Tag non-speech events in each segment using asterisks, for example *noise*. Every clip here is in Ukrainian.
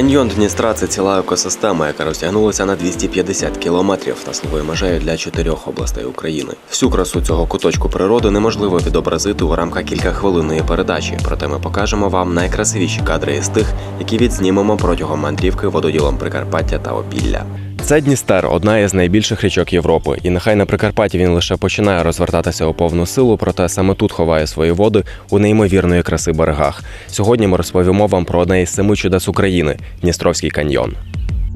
Каньйон Дністра це ціла екосистема, яка розтягнулася на 250 кілометрів та слугує межею для чотирьох областей України. Всю красу цього куточку природи неможливо відобразити у рамках кількахвилинної передачі. Проте ми покажемо вам найкрасивіші кадри із тих, які відзнімемо протягом мандрівки вододілом Прикарпаття та Опілля. Це Дністер, одна із найбільших річок Європи, і нехай на Прикарпатті він лише починає розвертатися у повну силу, проте саме тут ховає свої води у неймовірної краси берегах. Сьогодні ми розповімо вам про одне із семи чудес України Дністровський каньйон.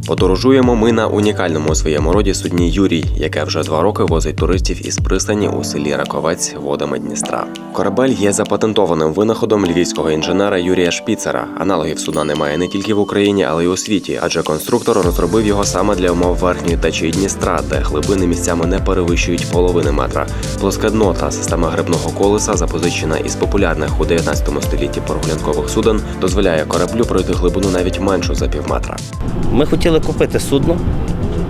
Подорожуємо ми на унікальному у своєму роді судні Юрій, яке вже два роки возить туристів із пристані у селі Раковець водами Дністра. Корабель є запатентованим винаходом львівського інженера Юрія Шпіцера. Аналогів судна немає не тільки в Україні, але й у світі, адже конструктор розробив його саме для умов верхньої течії Дністра, де глибини місцями не перевищують половини метра. Плоске дно та система грибного колеса, запозичена із популярних у 19 столітті прогулянкових суден, дозволяє кораблю пройти глибину навіть меншу за півметра. Ми хотіли купити судно,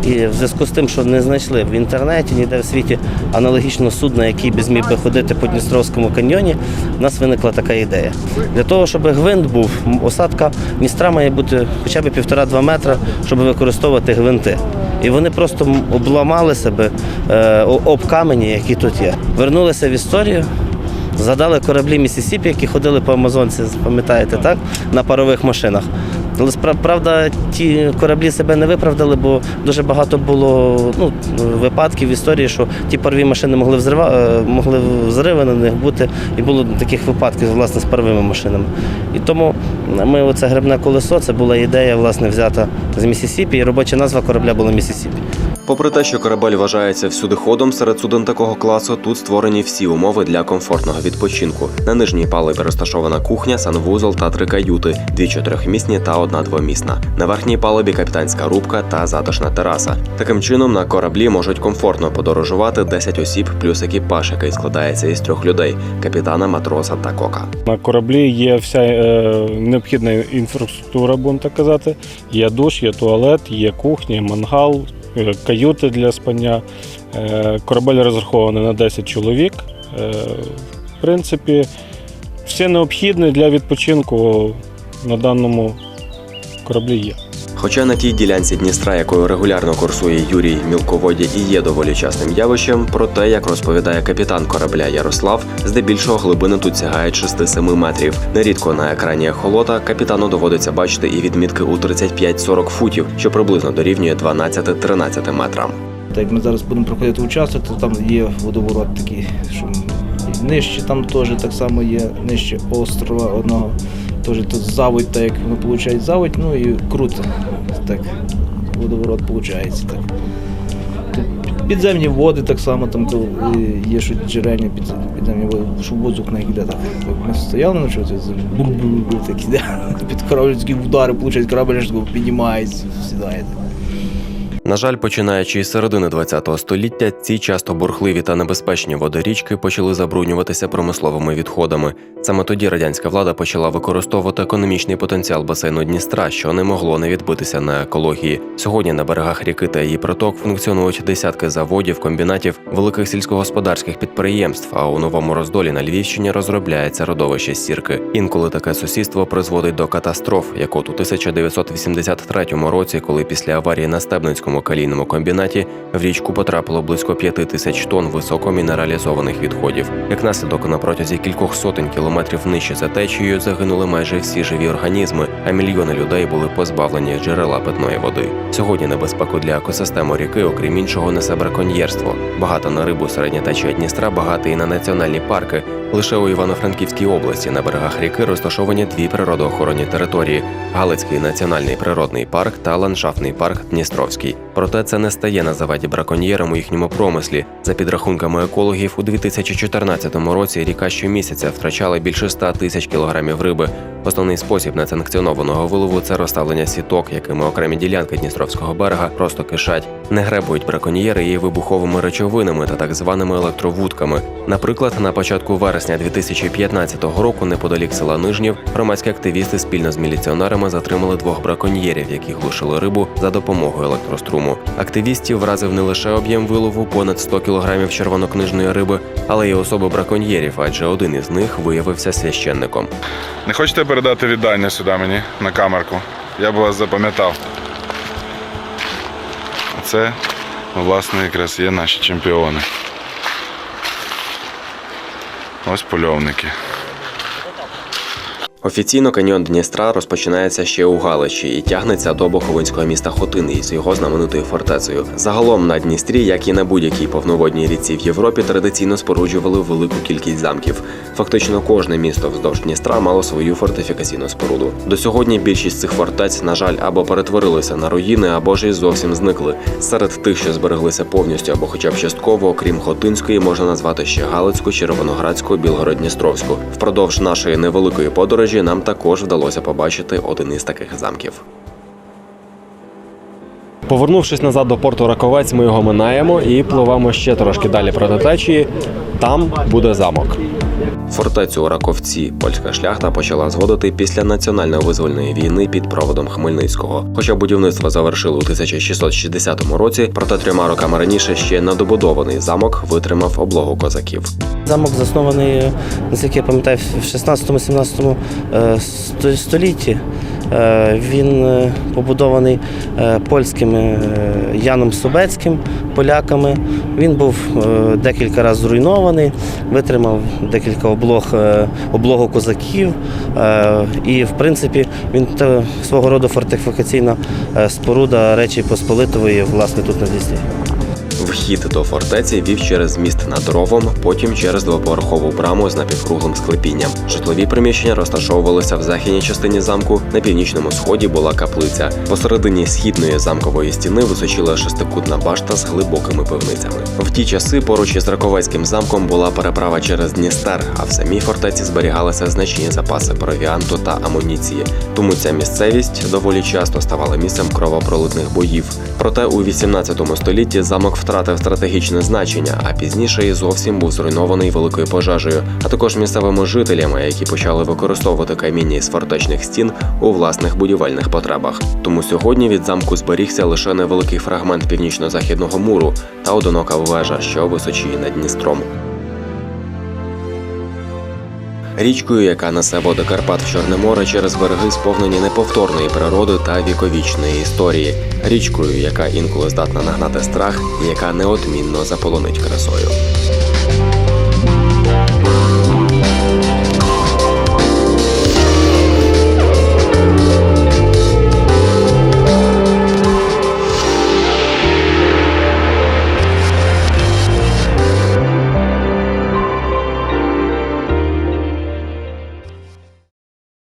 і в зв'язку з тим, що не знайшли в інтернеті ніде в світі аналогічного судна, який би зміг би ходити по Дністровському каньйоні, в нас виникла така ідея. Для того, щоб гвинт був, осадка Дністра має бути хоча б півтора-два метра, щоб використовувати гвинти. І вони просто обламали себе е, об камені, які тут є. Вернулися в історію. Згадали кораблі Місісіпі, які ходили по Амазонці, пам'ятаєте, так? На парових машинах. Але правда, ті кораблі себе не виправдали, бо дуже багато було ну, випадків історії, що ті парові машини могли взрива, е, могли взриви на них бути, і було таких випадків власне з паровими машинами. І тому ми оце грибне колесо, це була ідея власне взята з Місісіпі, і робоча назва корабля була Місісіпі. Попри те, що корабель вважається всюди ходом серед суден такого класу, тут створені всі умови для комфортного відпочинку. На нижній палубі розташована кухня, санвузол та три каюти: дві чотирьохмісні та одна двомісна. На верхній палубі капітанська рубка та затишна тераса. Таким чином на кораблі можуть комфортно подорожувати 10 осіб плюс екіпаж, який складається із трьох людей: капітана, матроса та кока. На кораблі є вся е, необхідна інфраструктура, будемо так казати. Є душ, є туалет, є кухня, мангал, каюти для спання. Е, корабель розрахований на 10 чоловік. Е, в принципі, все необхідне для відпочинку на даному кораблі є. Хоча на тій ділянці Дністра, якою регулярно курсує Юрій мілководді і є доволі частим явищем, проте, як розповідає капітан корабля Ярослав, здебільшого глибини тут сягають 6-7 метрів. Нерідко на екрані ехолота капітану доводиться бачити і відмітки у 35-40 футів, що приблизно дорівнює 12-13 метрам. Так як ми зараз будемо проходити участок, то там є водоворот такий, що нижче там теж так само є, нижче острова одного. Теж тут заводь, так як воно виходить заводь, ну і круто. Так, водоворот виходить. Так. Підземні води так само, там коли є що джерельні підземні, підземні води, що воздух не йде так. Ми стояли на чому, бур-бур-бур, так іде. *laughs* Під корабельські удари, виходить, корабель піднімається, сідає. На жаль, починаючи із середини ХХ століття, ці часто бурхливі та небезпечні води річки почали забруднюватися промисловими відходами. Саме тоді радянська влада почала використовувати економічний потенціал басейну Дністра, що не могло не відбитися на екології. Сьогодні на берегах ріки та її проток функціонують десятки заводів, комбінатів, великих сільськогосподарських підприємств. А у новому роздолі на Львівщині розробляється родовище сірки. Інколи таке сусідство призводить до катастроф, як от у 1983 році, коли після аварії на Стебницькому калійному комбінаті в річку потрапило близько 5 тисяч тонн високомінералізованих відходів. Як наслідок на протязі кількох сотень кілометрів нижче за течією загинули майже всі живі організми, а мільйони людей були позбавлені джерела питної води. Сьогодні небезпеку для екосистеми ріки, окрім іншого, несе браконьєрство. Багато на рибу середня течія Дністра, багато і на національні парки. Лише у Івано-Франківській області на берегах ріки розташовані дві природоохоронні території: Галицький національний природний парк та ландшафтний парк Дністровський. Проте це не стає на заваді браконьєрам у їхньому промислі. За підрахунками екологів, у 2014 році ріка щомісяця втрачала більше 100 тисяч кілограмів риби. Основний спосіб несанкціонованого вилову це розставлення сіток, якими окремі ділянки Дністровського берега просто кишать. Не гребують браконьєри і вибуховими речовинами та так званими електровудками. Наприклад, на початку вересня 2015 року, неподалік села Нижнів, громадські активісти спільно з міліціонерами затримали двох браконьєрів, які глушили рибу за допомогою електроструму. Активістів вразив не лише об'єм вилову понад 100 кілограмів червонокнижної риби, але й особи браконьєрів, адже один із них виявився священником. Не хочете передати вітання сюди мені на камерку? я б вас запам'ятав. Це, власне, якраз є наші чемпіони. Ось польовники. Офіційно каньйон Дністра розпочинається ще у Галичі і тягнеться до Боховинського міста Хотини із його знаменитою фортецею. Загалом на Дністрі, як і на будь-якій повноводній ріці в Європі, традиційно споруджували велику кількість замків. Фактично кожне місто вздовж Дністра мало свою фортифікаційну споруду. До сьогодні більшість цих фортець, на жаль, або перетворилися на руїни, або ж і зовсім зникли. Серед тих, що збереглися повністю або хоча б частково, окрім Хотинської, можна назвати ще Галицьку, Червоноградську, Білгород-Дністровську. Впродовж нашої невеликої подорожі нам також вдалося побачити один із таких замків. Повернувшись назад до порту Раковець, ми його минаємо і пливемо ще трошки далі проти течії. Там буде замок. Фортецю у Раковці польська шляхта почала зводити після національно-визвольної війни під проводом Хмельницького. Хоча будівництво завершили у 1660 році, проте трьома роками раніше ще недобудований замок витримав облогу козаків. Замок заснований, наскільки я пам'ятаю, в 16-17 е, столітті. Е, Він е, побудований польським Яном Собецьким, поляками. Він був е, декілька разів зруйнований, витримав декілька облог, е, облогу козаків. Е, І, в принципі, він свого роду фортифікаційна споруда Речі Посполитової, власне, тут на Дністрі. Вхід до фортеці вів через міст над ровом, потім через двоповерхову браму з напівкруглим склепінням. Житлові приміщення розташовувалися в західній частині замку. На північному сході була каплиця. Посередині східної замкової стіни височила шестикутна башта з глибокими пивницями. В ті часи поруч із Раковецьким замком була переправа через Дністер, а в самій фортеці зберігалися значні запаси провіанту та амуніції. Тому ця місцевість доволі часто ставала місцем кровопролитних боїв. Проте у 18 столітті замок втратив стратегічне значення, а пізніше і зовсім був зруйнований великою пожежею, а також місцевими жителями, які почали використовувати каміння із фортечних стін у власних будівельних потребах. Тому сьогодні від замку зберігся лише невеликий фрагмент північно-західного муру та одинока вежа, що височіє над Дністром. Річкою, яка несе води Карпат в Чорне море через береги, сповнені неповторної природи та віковічної історії. Річкою, яка інколи здатна нагнати страх, яка неодмінно заполонить красою.